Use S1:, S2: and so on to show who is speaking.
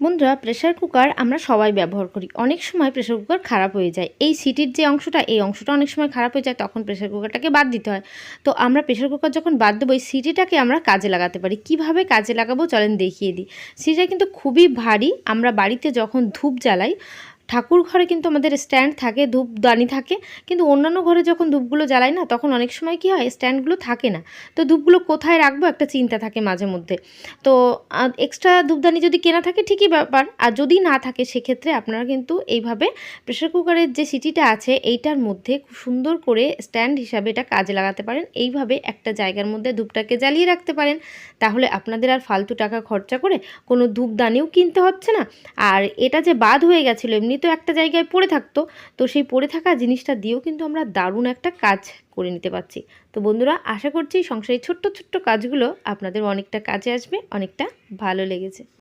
S1: বন্ধুরা pressure cooker আমরা সবাই ব্যবহার করি। অনেক সময় প্রেশার কুকার খারাপ হয়ে যায়। এই সিটির যে অংশটা, এই অংশটা অনেক সময় খারাপ হয়ে যায়, তখন প্রেশার কুকারটাকে বাদ দিতে হয়। তো আমরা প্রেশার কুকার যখন বাদ দেবো, এই সিটিটাকে আমরা কাজে লাগাতে পারি। কীভাবে কাজে লাগাবো, চলেন দেখিয়ে দিই। সিটিটা কিন্তু খুবই ভারী। আমরা বাড়িতে যখন ধূপ জ্বালাই ঠাকুর ঘরে কিন্তু আমাদের স্ট্যান্ড থাকে, ধূপদানি থাকে, কিন্তু অন্যান্য ঘরে যখন ধূপগুলো জ্বালাই না, তখন অনেক সময় কী হয় স্ট্যান্ডগুলো থাকে না। তো ধূপগুলো কোথায় রাখব? একটা চিন্তা থাকে মাঝে মধ্যে। তো এক্সট্রা ধূপদানি যদি কেনা থাকে, ঠিকই ব্যাপার। আর যদি না থাকে, সেক্ষেত্রে আপনারা কিন্তু এইভাবে প্রেশার কুকারের যে সিটিটা আছে, এইটার মধ্যে খুব সুন্দর করে স্ট্যান্ড হিসাবে এটা কাজে লাগাতে পারেন। এইভাবে একটা জায়গার মধ্যে ধূপটাকে জ্বালিয়ে রাখতে পারেন। তাহলে আপনাদের আর ফালতু টাকা খরচা করে কোনো ধূপদানিও কিনতে হচ্ছে না। আর এটা যে বাদ হয়ে গেছিল, এমনি তো একটা জায়গায় পড়ে থাকতো, তো সেই পড়ে থাকা জিনিসটা দিয়েও কিন্তু আমরা দারুণ একটা কাজ করে নিতে পারছি। তো বন্ধুরা, আশা করছি সংসারের ছোট্ট ছোট্ট কাজগুলো আপনাদের অনেকটা কাজে আসবে, অনেকটা ভালো লেগেছে।